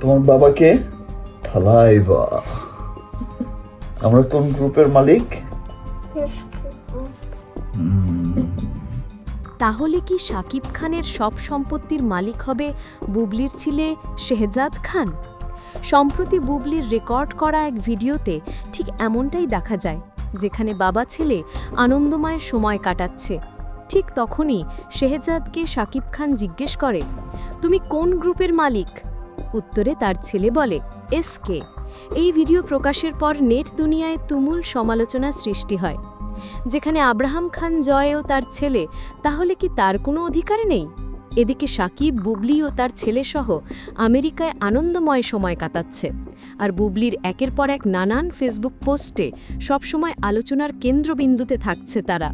তোমার বাবাকে? থালাইভা আমরা কোন গ্রুপের মালিক? তাহলে কি শাকিব খানের সব সম্পত্তির মালিক হবে বুবলির ছেলে শেহজাদ খান? সম্প্রতি বুবলির রেকর্ড করা এক ভিডিওতে ঠিক এমনটাই দেখা যায় যেখানে বাবা ছেলে আনন্দময় সময় কাটাচ্ছে। ঠিক তখনই শেহজাদকে শাকিব খান জিজ্ঞেস করে, তুমি কোন গ্রুপের মালিক? উত্তরে তার ছেলে বলে এসকে এই ভিডিও প্রকাশের পর নেট দুনিয়ায় তুমুল সমালোচনা সৃষ্টি হয়। যেখানে আব্রাহাম খান জয় ও তার ছেলে, তাহলে কি তার কোনো অধিকার নেই? এদিকে সাকিব, বুবলি ও তার ছেলেসহ আমেরিকায় আনন্দময় সময় কাটাচ্ছে আর বুবলির একের পর এক নানান ফেসবুক পোস্টে সবসময় আলোচনার কেন্দ্রবিন্দুতে থাকছে তারা।